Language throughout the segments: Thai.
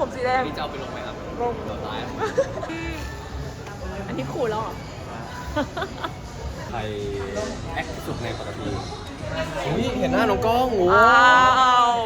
ผมสีแดง พี่จะเอาไปลงไหมครับลงเดี๋ยวตายอันนี้ขู่แล้วเหรอ ใครแอคที่สุดในปกติอุ้ยเห็นหน้าน้องกล้องโอ้อ้าว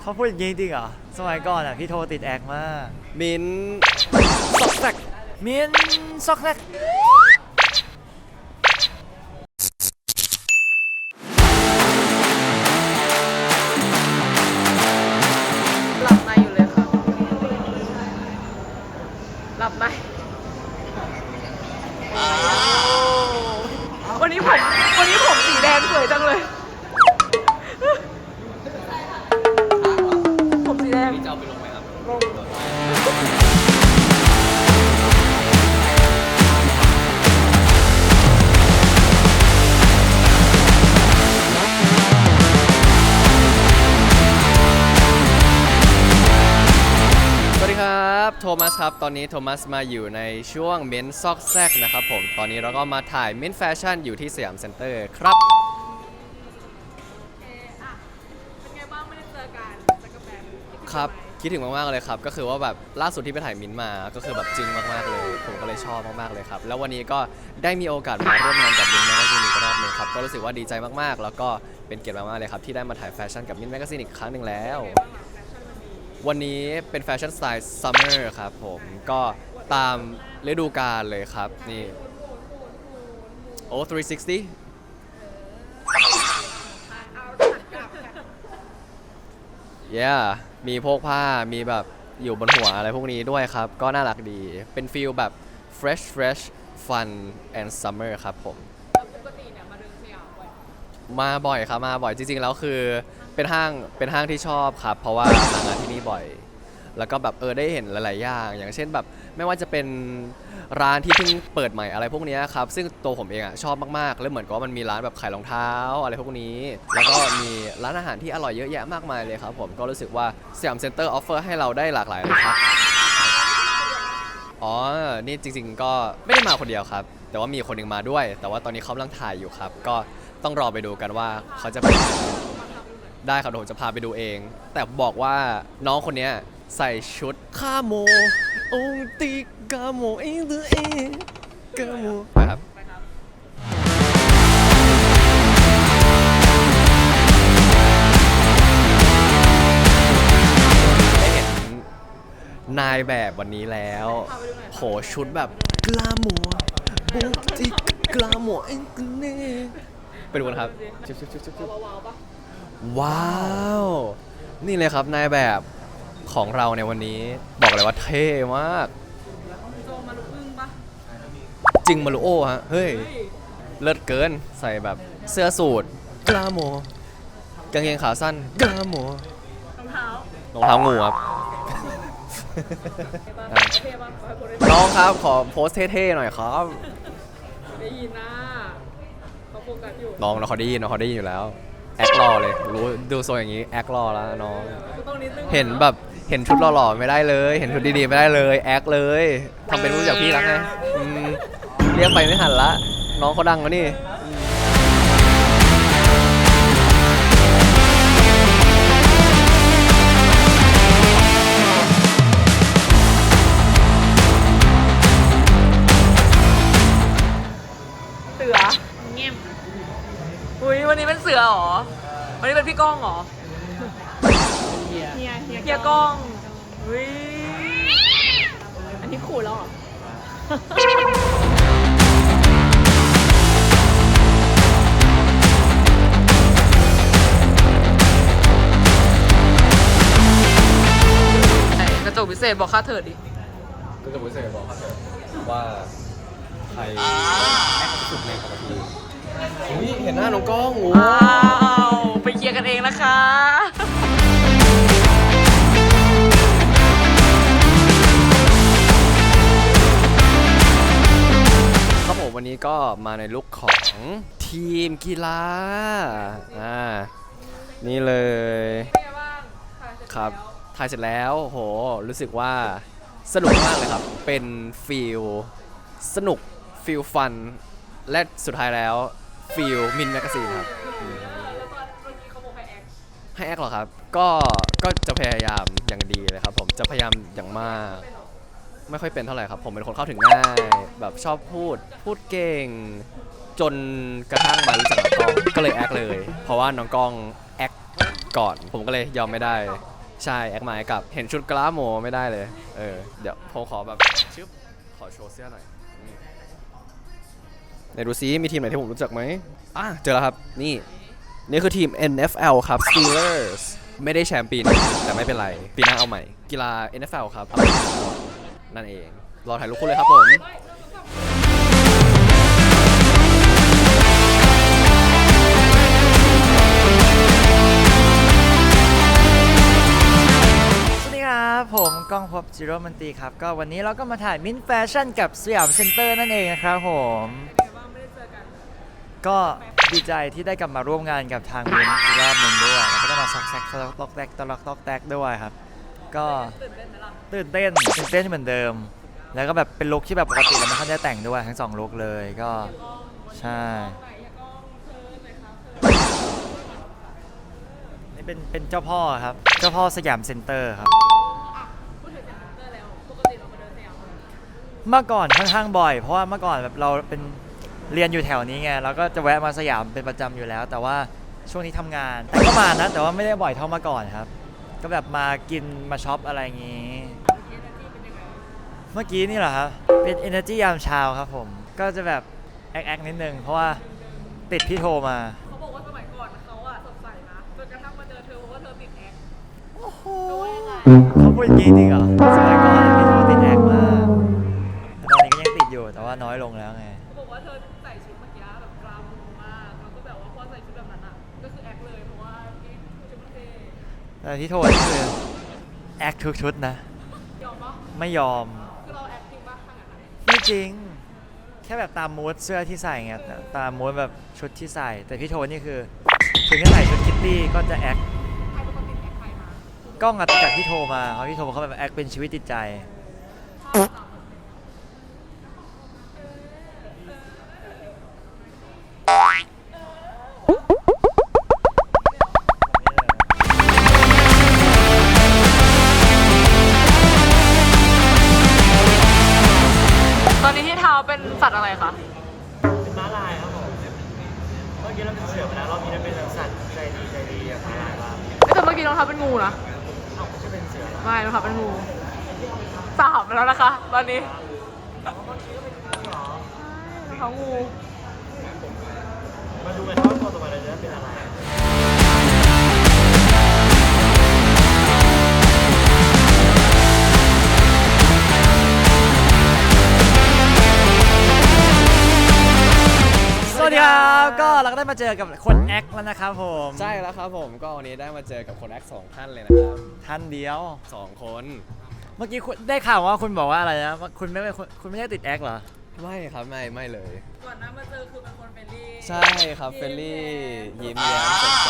เขาพูดอย่างนี้จริงเหรอ สมัยก่อนอะพี่โทรติดแอคมาก มินซอกแซกเมียนซอกแซก มัสครับ ตอนนี้โทมัสมาอยู่ในช่วงเม้นซอกแซกนะครับผม ตอนนี้เราก็มาถ่ายเม้นแฟชั่นอยู่ที่สยามเซ็นเตอร์ครับเป็นไงบ้างไม่ได้เจอกันจักรแบนครับ คิดถึงมาก ๆ เลยครับ ก็คือว่าแบบล่าสุดที่ไปถ่ายมินท์มา ก็คือแบบจึ้งมาก ๆ เลย ผมก็เลยชอบมาก ๆ เลยครับ แล้ววันนี้ก็ได้มีโอกาสมาร่วมงานกับมินท์แมกซีนอีกรอบหนึ่งครับ ก็รู้สึกว่าดีใจมาก ๆ แล้วก็เป็นเกียรติมาก ๆ เลยครับที่ได้มาถ่ายแฟชั่นกับมินท์แมกซีนอีกครั้งหนึ่งแล้ว วันนี้เป็นแฟชั่นสไตล์ซัมเมอร์ครับผมก็ตามฤดูกาลเลยครับ นี่ โอ้360 yeah มีพกผ้ามีแบบอยู่บนหัวอะไรพวกนี้ด้วยครับ ก็น่ารักดีเป็นฟิลแบบ fresh fresh fun and summer ครับผม ปกติเนี่ยมาเดินสยามบ่อย มาบ่อยครับมาบ่อยจริงๆแล้วคือ เป็นห้างเป็นห้างที่ชอบครับ เพราะว่าทำงานที่นี่บ่อย แล้วก็แบบเออได้เห็นหลาย ๆ อย่าง อย่างเช่นแบบไม่ว่าจะเป็นร้านที่เพิ่งเปิดใหม่อะไรพวกเนี้ยครับซึ่งตัวผมเองอะชอบมาก ๆ แล้วเหมือนกับว่ามันมีร้านแบบขายรองเท้าอะไรพวกนี้ แล้วก็มีร้านอาหารที่อร่อยเยอะแยะมากมายเลยครับผมก็รู้สึกว่าสยามเซ็นเตอร์ออฟเฟอร์ให้เราได้หลากหลายเลยครับอ๋อ นี่จริง ๆ ก็ไม่ได้มาคนเดียวครับ แต่ว่ามีคนหนึ่งมาด้วย แต่ว่าตอนนี้เขากำลังถ่ายอยู่ครับ ก็ต้องรอไปดูกันว่าเขาจะเป็น ได้ครับเดี๋ยวผมจะพาไปดูเอง แต่บอกว่าน้องคนเนี้ยใส่ชุดข้าโมองติกาโมเองตัวเองกาโมครับไปครับ ได้เห็นนายแบบวันนี้แล้วโหชุดแบบกลาโมองติกลาโมเองตัวเองไปดูกันครับชุบชุบชุบชุบชุบว้าวๆปะ ว้าว นี่เลยครับนายแบบของเราในวันนี้บอกเลยว่าเท่มาก โจมาลุกอึ้งปะจริงมารุโอฮะ เฮ้ย เฮ้ยเลิศเกินใส่แบบเสื้อสูทกล้าโมกางเกงขาสั้นกล้าโมรองเท้ารองเท้างูครับ เท่ปะเท่ปะขอให้คนได้น้องครับขอโพสเท่ๆหน่อยครับ ได้ยินนะเขาโฟกัสอยู่น้องน้องเขาได้ยินน้องเขาได้ยินอยู่แล้ว แอครอเลยรู้ดูโซนอย่างนี้แอครอแล้วน้องก็ต้องนิดนึงเห็นแบบเห็นชุดหล่อๆไม่ได้เลย เห็นชุดดีๆไม่ได้เลยแอคเลยทำเป็นรู้จักพี่แล้วไงอืมเรียกไปไม่หันละ น้องเขาดังแล้วนี่ นนี้เป็นพี่ก้องเหรอเฮียเฮียเฮียก้องอุ้ยอันนี้ขู่แล้วเหรอไหนกระจกพิเศษบอกค่าเถิดดิ ก็จะพูดเสกบอกครับว่าใครแอคสุดในปกติอุ้ยเห็นหน้าน้องกล้องโอ้อ้า วันนี้ก็มาในลุคของทีมกีฬาอ่านี่เลยครับถ่ายเสร็จแล้วโหรู้สึกว่าสนุกมากเลยครับ เป็นฟิลสนุกฟิลฟัน และสุดท้ายแล้วฟิลมินแมกซีนครับให้แอคหรอครับ ก็ก็จะพยายามอย่างดีเลยครับผมจะพยายามอย่างมาก ไม่ค่อยเป็นเท่าไหร่ครับ ผมเป็นคนเข้าถึงง่าย แบบชอบพูด พูดเก่ง จนกระทั่งมารู้จักน้องกล้องก็เลยแอคเลย เพราะว่าน้องกล้องแอคก่อน ผมก็เลยยอมไม่ได้ ใช่แอคมาแอคกลับ เห็นชุดกล้าโมไม่ได้เลย เออ เดี๋ยวผมขอแบบชึบขอโชว์เสื้อหน่อยไหนดูซิมีทีมไหนที่ผมรู้จักไหมอะเจอแล้วครับ นี่ นี่คือทีม NFL ครับ Steelers ไม่ได้แชมป์ปีนี้แต่ไม่เป็นไร ปีหน้าเอาใหม่ กีฬา NFL ครับ นั่นเอง รอถ่ายรูปคู่เลยครับผมสวัสดีครับผมก้องพบจิโรมันตีครับ ก็วันนี้เราก็มาถ่ายมินแฟชั่นกับสยามเซ็นเตอร์นั่นเองนะครับผมก็ดีใจที่ได้กลับมาร่วมงานกับทางมินอีกรอบหนึ่งด้วยแล้วก็ได้มาซอกแซกตลอกตอกแตกตลอกตอกแตกด้วยครับ ก็ตื่นเต้นตื่นเต้นเหมือนเดิม แล้วก็แบบเป็นลุคที่แบบปกติเราไม่ค่อยได้แต่งด้วยทั้งสองลุคเลยก็ใช่นี่เป็นเป็นเจ้าพ่อครับ เจ้าพ่อสยามเซ็นเตอร์ครับเมื่อก่อนค่อนข้างบ่อย เพราะว่าเมื่อก่อนแบบเราเป็นเรียนอยู่แถวนี้ไงเราก็จะแวะมาสยามเป็นประจำอยู่แล้ว แต่ว่าช่วงนี้ทำงาน แต่ก็มานะแต่ว่าไม่ได้บ่อยเท่าเมื่อก่อนครับ ก็แบบมากินมาช็อปอะไรอย่างงี้ เมื่อกี้นี่เหรอครับ เป็น energy ยามเช้าครับผม ก็จะแบบแอคแอคนิดนึง เพราะว่าติดพี่โทรมา เขาบอกว่าสมัยก่อนเขาอะสดใสนะจนกระทั่งมาเจอเธอเพราะว่าเธอติดแอคเขาพูดอย่างนี้จริงเหรอ สมัยก่อนพี่โทรติดแอคมากแต่ตอนนี้ก็ยังติดอยู่แต่ว่าน้อยลงแล้ว แต่ที่โทรนี่คือแอคทุกชุดนะ ยอมปะไม่ยอม คือเราแอคจริงปะทางนั้นอะไม่จริง แค่แบบตามมูดเสื้อที่ใส่ไงตามมูดแบบชุดที่ใส่ แต่พี่โทนี่คือ ถึงจะใส่ชุดคิตตี้ก็จะแอคใครเป็นคนติดแอคใครมา กล้องอัดจากพี่โทมาเพราะพี่โทเขาแบบแอคเป็นชีวิตจิตใจ ตอนนี้รองเท้างูมาดูกันว่าตัวต่อไปเราจะเป็นอะไรสวัสดีครับก็เราก็ได้มาเจอกับคนแอคแล้วนะครับผมใช่แล้วครับผมก็วันนี้ได้มาเจอกับคนแอคสองท่านเลยนะครับท่านเดียว สองคน เมื่อกี้คุณได้ข่าวว่าคุณบอกว่าอะไรนะว่าคุณไม่ไม่คุณคุณไม่ได้ติดแอคเหรอ ไม่ครับไม่ไม่เลย ก่อนหน้ามาเจอคือเป็นคนเฟรนลี่ใช่ครับเฟลลี่ยิ้มแย้มสดใส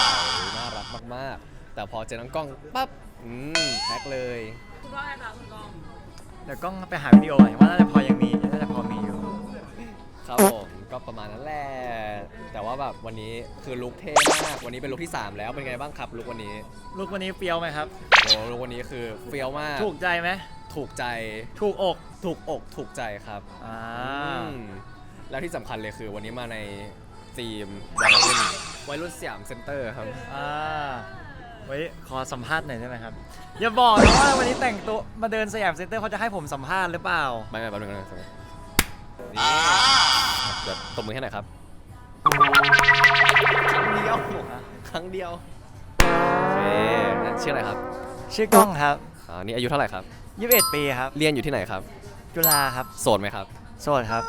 น่ารักมากๆ แต่พอเจอน้องกล้องปั๊บอืมแอคเลย คุณว่าไงคะคุณกอง เดี๋ยวกล้องไปหาวิดีโอหน่อยว่าน่าจะพอยังมีน่าจะพอมีอยู่ ครับผม ก็ประมาณนั้นแหละแต่ว่าแบบวันนี้คือลุคเท่มากวันนี้เป็นลุคที่ 3 แล้วเป็นไงบ้างครับลุควันนี้ลูกวันนี้เฟี้ยวไหมครับ โอ้ลุควันนี้คือเฟี้ยวมากถูกใจไหมถูกใจถูกอกถูกอกถูกใจครับอ่าอืมแล้วที่สำคัญเลยคือวันนี้มาในธีมวัยรุ่นวัยรุ่นสยามเซ็นเตอร์ครับ อ่าไว้ขอสัมภาษณ์หน่อยได้ไหมครับ อย่าบอกนะว่าวันนี้แต่งตัวมาเดินสยามเซ็นเตอร์เขาจะให้ผมสัมภาษณ์หรือเปล่า ไม่ไม่แป๊บนึงนะนี่ เดี๋ยวตบมือให้หน่อยครับ ครั้งเดียวครั้งเดียวโอเคนั่นชื่ออะไรครับชื่อกล้องครับอ่านี่อายุเท่าไหร่ครับ 21ปีครับ เรียนอยู่ที่ไหนครับ จุฬาครับ โสดไหมครับ โสดครับ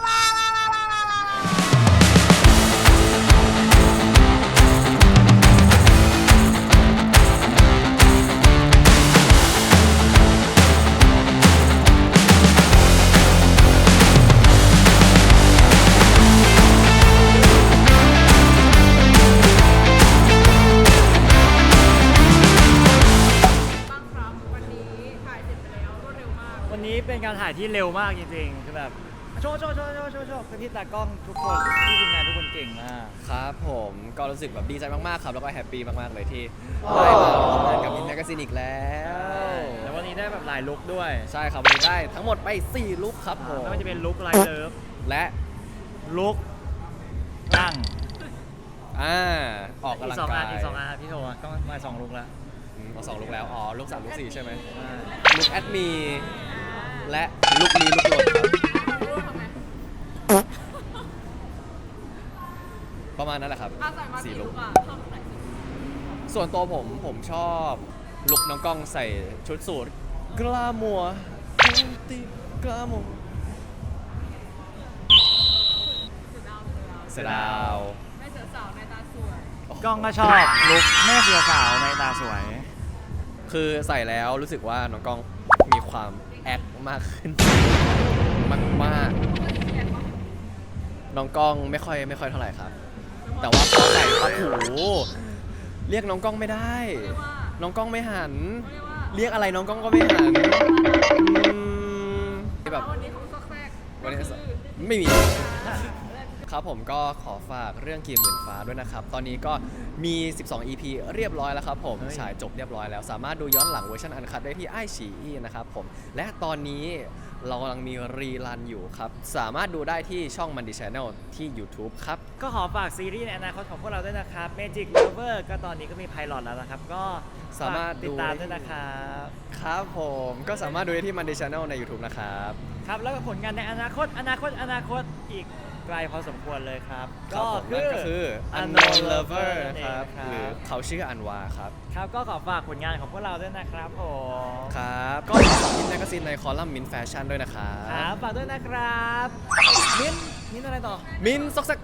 วมากวันนี้เป็นการถ่ายที่เร็วมากจริงๆคือแบบโชว์โชว์โชว์โชว์โชว์โชว์พี่ตากล้องทุกคนที่ทีมงานทุกคนเก่งมาก ครับผมก็รู้สึกแบบดีใจมากๆครับ แล้วก็แฮปปี้มากๆเลยที่ได้มาร่วมงานกับมินแมกซีนอีกแล้วได้แบบหลายลุคด้วยใช่ครับวันนี้ได้ทั้งหมดไป 4 ลุคครับผมไม่ว่าจะเป็นลุคไลเลิฟและลุคนั่งอ่าออกกำอีลักงสองกาอัยนอีกสองอันพี่โทก็มาสองลุคแล้ว อืมเอาสองลุคแล้ว อ๋อลุคสามลุคสี่ใช่ไหมอ่า ลุคแอดมี และลุคนี้ลุคหล่นครับรู้ทำไมประมาณนั้นแหละครับอาใส่มาสี่สี่ลุลุคกอะชอบไหนสุดส่วนตัวผมผมชอบลุคน้องกล้องใส่ชุดสูทกล้ามัวตีกล้ามัวสุดดาวสุดดาวเสยดาวแม่เสือสาวในตาสวยกล้องก็ชอบลุคแม่เสือสาวในตาสวย คือใส่แล้วรู้สึกว่าน้องกล้องมีความ แอคมากขึ้น มากมากๆน้องกล้องไม่ค่อยไม่ค่อยเท่าไหร่ครับ แต่ว่าพอใส่ปั๊บโหเรียกน้องกล้องไม่ได้เรียกว่าน้องกล้องไม่หันเรียกว่าเรียกอะไรน้องกล้องก็ไม่หันอืมแบบวันนี้เขาซอกแซกวันนี้ก็คือไม่มี ครับผมก็ขอฝากเรื่องกีมหมื่นฟ้าด้วยนะครับ ตอนนี้ก็มี 12 EP เรียบร้อยแล้วครับผมเฮ้ยฉายจบเรียบร้อยแล้ว สามารถดูย้อนหลังเวอร์ชันอันคัดได้ที่ไอฉีอีนะครับผม และตอนนี้เรากำลังมีรีรันอยู่ครับ สามารถดูได้ที่ช่องมันดีชแนลที่ YouTube ครับ ก็ขอฝากซีรีส์ในอนาคตของพวกเราด้วยนะครับ Magic Lover ก็ตอนนี้ก็มีไพลอตแล้วนะครับ ก็สามารถฝกติดดูตามด้วยนะครับ ครับผม ก็สามารถดูได้ที่มันดีชแนลใน YouTube นะครับ ครับแล้วก็ผลงานในอนาคต อนาคต อนาคตอีก ไกลพอสมควรเลยครับครับผมนั่นก็คือ Unknown Unknown Lover Lover นะครับ นั่นหเอรืงอเขาชื่ออันวาครับ ครับก็ขอฝากผลงานของพวกเราด้วยนะครับผมครับ ก็ขอฝากมินแมกซีนในคอลัมน์มินแฟชั่นด้วยนะครัครับบฝากด้วยนะครับ มิ้นท์มิ้นท์อะไรต่อ มินซอกแซก